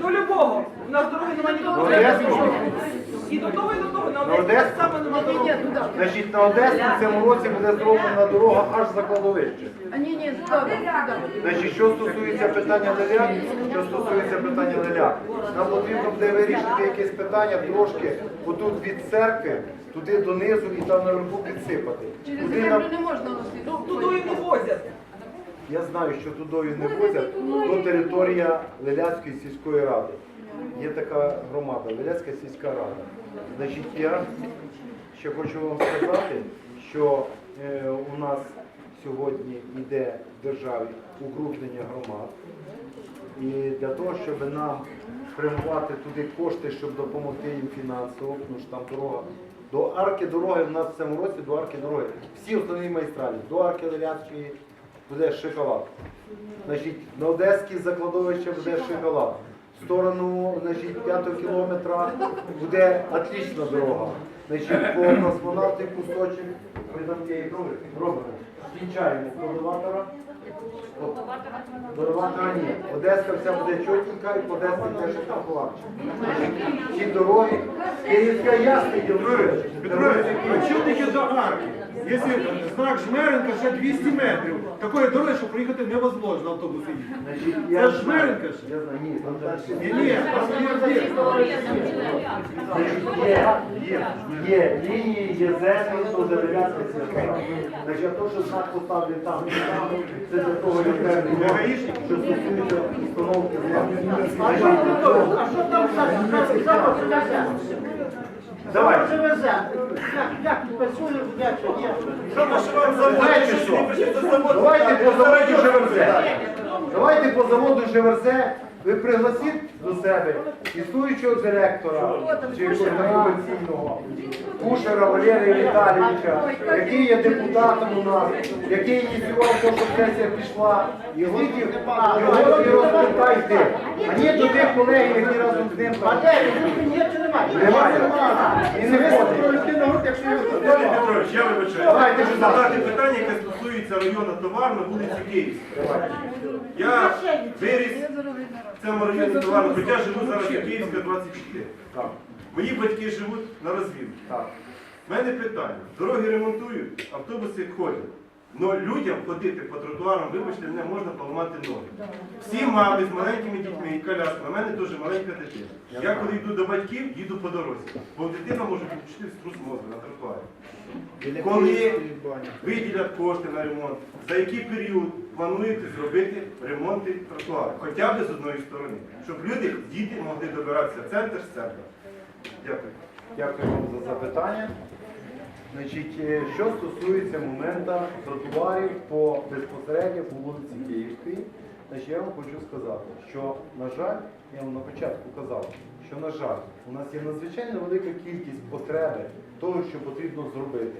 До любого. У нас дороги немає ні до До Одеського. Одеського? І до того, і до того. На Одеську так само дороги. Значить, на Одесу в цьому році буде зроблена дорога аж за кладовище. Значить, що стосується питання леляк, що стосується питання леляк, нам потрібно буде вирішити якесь питання трошки отут від церкви, туди донизу і там наверху підсипати. Через Туди землю нам, не можна носити. Ну, Туди не возять. я знаю, що тудою не возять, то територія Леляцької сільської ради. Є така громада, Леляцька сільська рада. Значить, я ще хочу вам сказати, що е, у нас сьогодні йде в державі укрупнення громад. І для того, щоб нам спрямувати туди кошти, щоб допомогти їм фінансово, тому що там дорога. До арки дороги в нас в цьому році до арки дороги. Всі основні майстралі, до арки Лелянської буде шоколад. Значить, на Одеській закладовище буде шоколад. В сторону значить, 5 кілометра буде отлічна дорога. Значить, по космонавті кусочок ми там тієї дороги робимо. Кінчаємо коловатора. Дорогата ні. Одеська вся буде чотенька і по Одесі теж страхувавча. Ці дороги, Київська ясний Петрович, а чого тільки до арки? Якщо знак Жмеренка ще 200 метрів, такої дороги, що проїхати невозможно. Значить, Це ж Жмеренка ж. Я знаю, ні, там далі. Ні, ні, там є. Є, є, є лінії, є землі, то дерев'янська сільська. Значить, а то, що знак поставлять там, і там, це для того є певний що стосується установки Значить, А що там за везе? Що що є? Знаєте що? Давайте по заводу Живерзе. Давайте по заводу Живерзе. Ви пригласіть до себе існуючого директора чи координаційного Кушера Валерія Віталійовича, який є депутатом у нас, який ініціював те, щоб сесія пішла. І його і розпитайте. А ні до тих колег, які разом з ним А де він? Є чи немає? Немає. І не Про ходить. якщо його Анатолій Петрович, я вибачаю. Давайте, будь задати питання, яке стосується району товар на вулиці Київська. Я виріс в цьому районі товару, хоча живу зараз на Київська 24. Мої батьки живуть на розвідку. У мене питання. Дороги ремонтують, автобуси ходять. Но людям ходити по тротуарам, вибачте, мене можна поламати ноги. Всі мами з маленькими дітьми і колясками, у мене дуже маленька дитина. Я коли йду до батьків, їду по дорозі. Бо дитина може підключити струс мозку на тротуарі. Коли виділять кошти на ремонт, за який період плануєте зробити ремонти тротуару? Хоча б з одної сторони, щоб люди, діти могли добиратися в центр з центру. Дякую. Дякую вам за запитання. Значить, е, що стосується моменту тротуарів по безпосередньо по вулиці Київській, значить, я вам хочу сказати, що, на жаль, я вам на початку казав, що, на жаль, у нас є надзвичайно велика кількість потреби того, що потрібно зробити.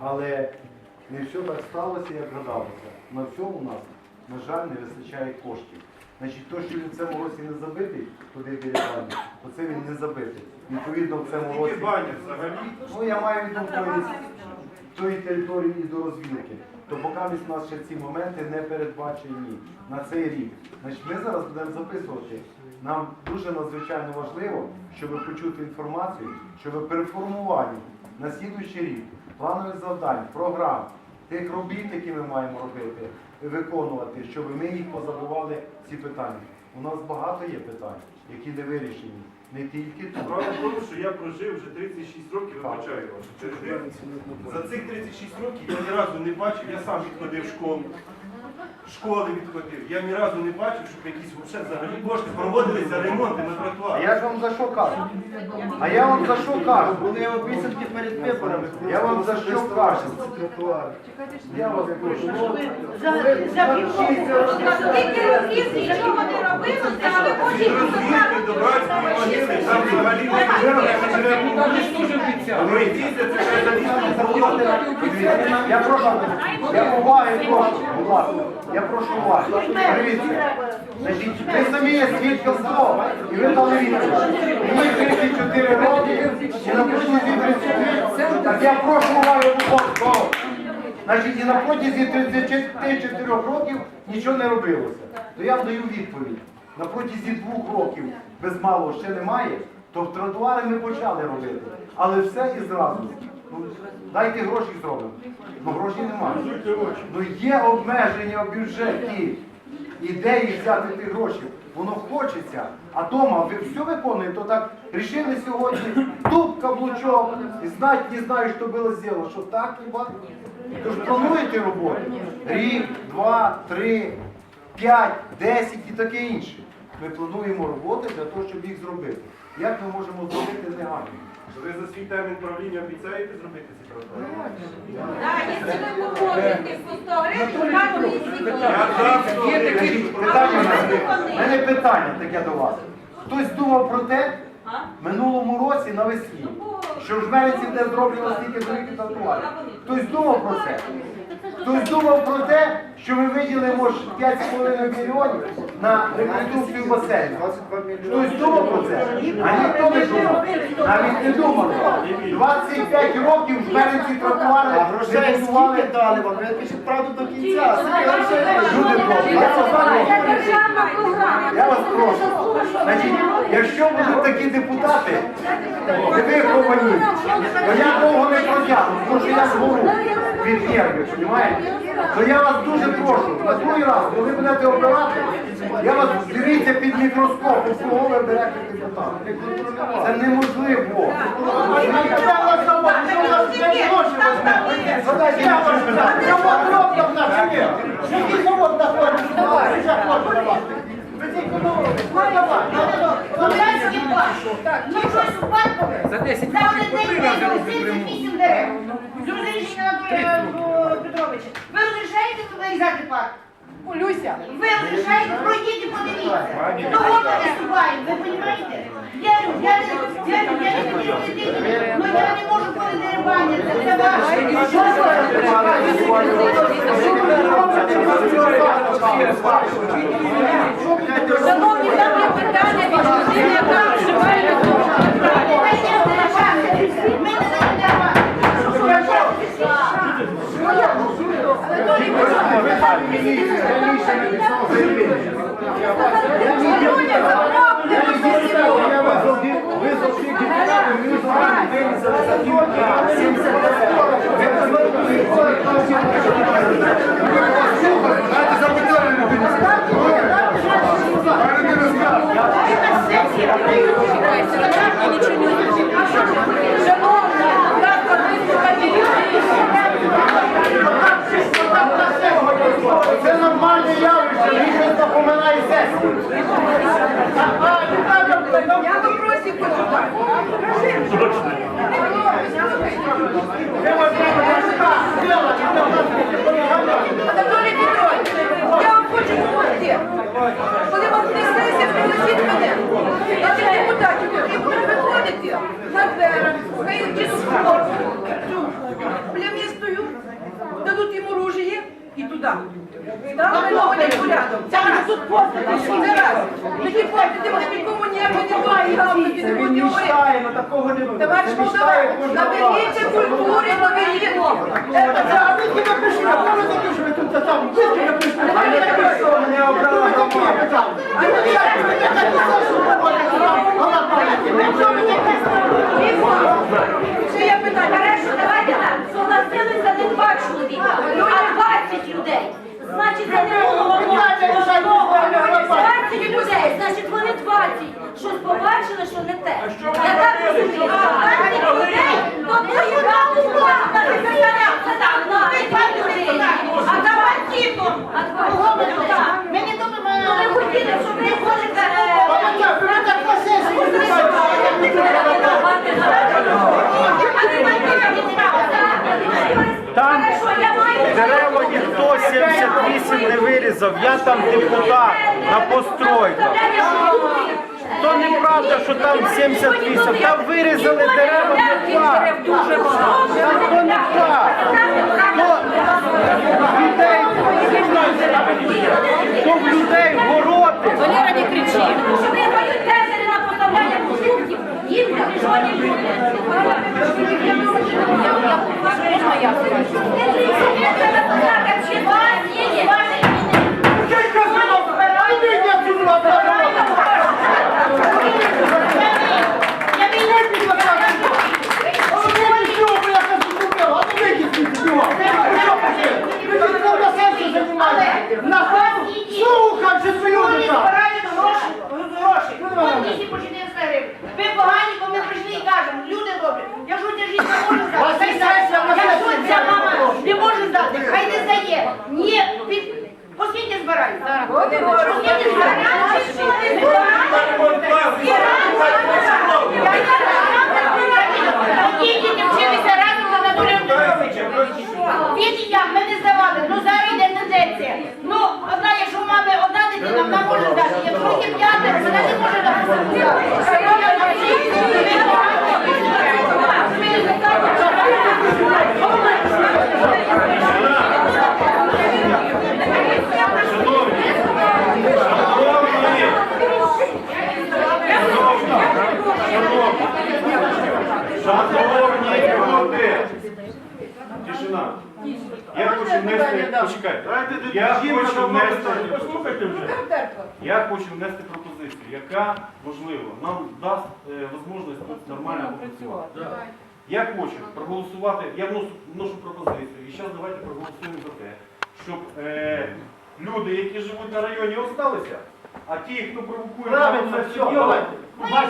Але не все так сталося, як гадалося. На всьому у нас, на жаль, не вистачає коштів. Значить, то, що він в цьому році не забитий, туди біля бані, то це він не забитий. Відповідно, в цьому році. Баня взагалі. Ну, я маю в тої, території і до розвідки. То поки у нас ще ці моменти не передбачені на цей рік. Значить, ми зараз будемо записувати. Нам дуже надзвичайно важливо, щоб почути інформацію, щоб переформування на слідуючий рік планових завдань, програм, тих робіт, які ми маємо робити, виконувати, щоб ми їх позабували ці питання. У нас багато є питань, які не вирішені. Не тільки тут. Справа в тому, що я прожив вже 36 років, вибачаю вас. За цих 36 років я ні разу не бачив, я сам відходив в школу. Школи відходив. Я ні разу не бачив, щоб якісь взагалі кошти проводилися ремонти на А я ж вам за що кажу? А я вам за що кажу? Були обіцянки перед виборами. Я вам за що кажу? Я вас прошу. Скільки років нічого не робилося, але Від потім розвідки до братської могили, там взагалі Ну і дійсно, це ще залізно. Я прошу, я повагаю прошу, будь ласка. Я прошу уваги. Дивіться. Значить, ви самі є свідком і ви дали відповідь. Мені 34 роки, і на протязі 30 років. Так я прошу уваги до. Значить, і на протязі 34 років нічого не робилося. То я даю відповідь. На протязі двох років без малого ще немає, то в тротуари ми почали робити. Але все і зразу. Ну, дайте гроші зробимо. Ну грошей немає. Ну є обмеження в бюджеті. Ідеї взяти ті гроші. Воно хочеться. А дома ви все виконуєте, то так рішили сьогодні, тут каблучок, і знать не знаю, що було зроблено. Що так хіба? Тож плануєте роботу? Рік, два, три, п'ять, десять і таке інше. Ми плануємо роботи для того, щоб їх зробити. Як ми можемо зробити негайно? Ви за свій термін правління обіцяєте зробити ці тротуари? Так, якщо ви поможете по 100 гривень, хай вони всі Я дав сто Є такі. Питання в мене. Питання таке до вас. Хтось думав про те, минулому році навесні, що в Жмеринці не зроблено стільки великих татуажів. Хтось думав про це? Хтось думав про те, що ми виділимо ж 5,5 мільйонів на реконструкцію басейну. Хтось думав про це? А ніхто не думав. Навіть не думали. 25 років в Жмеринці тротуари А грошей скільки дали вам? Ви пишіть правду до кінця. Люди добрі, я вас прошу. Якщо будуть такі депутати, не виховані, то я довго не протягну, тому що я згору від нервів, розумієте? То я вас дуже прошу, на другий раз, коли будете обирати, я вас дивіться під мікроскоп, у кого ви берете депутата. Це неможливо. Завод робить в нас чи Луганський парк. Ну щось у паркове. За 10 років по три рази. 78 дерев. З розрішення Анатолія Петровича. Ви розрішаєте вирізати парк? Люся. Ви розрішаєте, пройдіть і подивіться. Того ми виступаємо, ви розумієте? Я, я, не- я, я, не хотів прийти, але я не можу коли дерибаняться. Це ваше. Що ви Шановні, там є питання від людини, Шановна, Я Петрович, я вам хочу допомогти. Коли вам несеться, пригласіть мене. Цих депутатів, які будуть виходити на ружіє і туди. Там наводять порядок. Це тут постати. Не раз. Такі постати, вони нікому нерви не будуть гавнути, не будуть говорити. мечтаємо, такого не буде. Товариш Молдова, наберіться культури, наберіться. А ви тільки напишіть, а ви такі, що ви тут та там? Ви тільки напишіть. А не такі, що мене обрали. А ви як ви не написали, що ви ходите там? Голова, якщо ви не Ще є питання. Хорошо, давайте так. Согласилися не два чоловіка, а 20 людей. Значить, це не було одного. 20 людей, значить вони 20. Щось побачили, що не те. Я так розумію. 20 людей, то поїхали на секретаря. Це так, ну, ви 20 людей. А туди? Ми не думаємо. Ну, ви хотіли, щоб ви Там Дерева ніхто 78 не вирізав, я там депутат на постройках. То неправда, що там 78, там вирізали дерева не так. Там то не так. То людей, то в людей городи. Валера, не кричи. Що ви дають тендери на поставляння продуктів, їм захищені люди. Я, я, можна я скажу? збирай. Діти вчилися разом з Анатолієм Петровичем. Він і я, ми не здавали, ну зараз йде тенденція. Ну, одна, якщо у мами одна дитина, вона може здати. Якщо є п'ятеро, вона не може Шановні люди! Тишина. Я хочу почекайте, я хочу внести, послухайте вже. Я хочу внести пропозицію, яка, можливо, нам дасть е, можливість тут нормально попрацювати. Я хочу проголосувати, я вношу, вношу пропозицію, і зараз давайте проголосуємо за те, щоб е, люди, які живуть на районі, осталися, а ті, хто провокує Правильно, народ, все, давайте.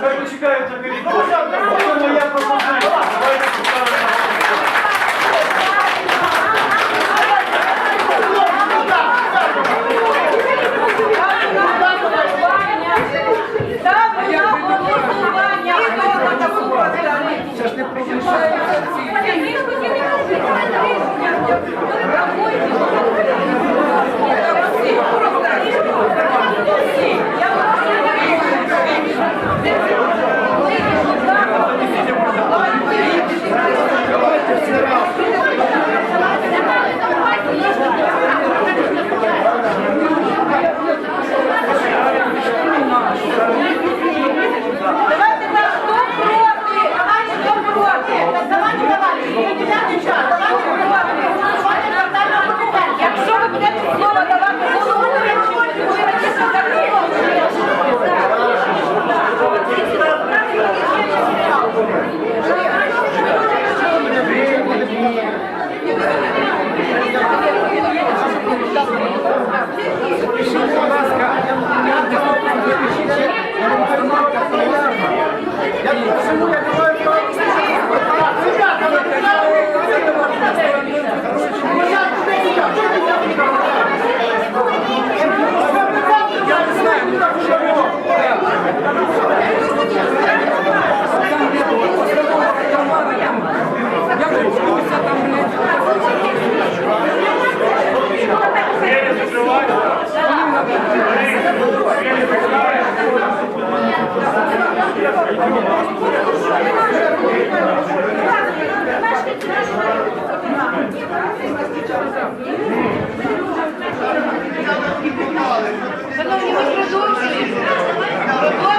хай почекають на коридорі. Це моя пропозиція. Давайте Шановні, ми продовжуємо.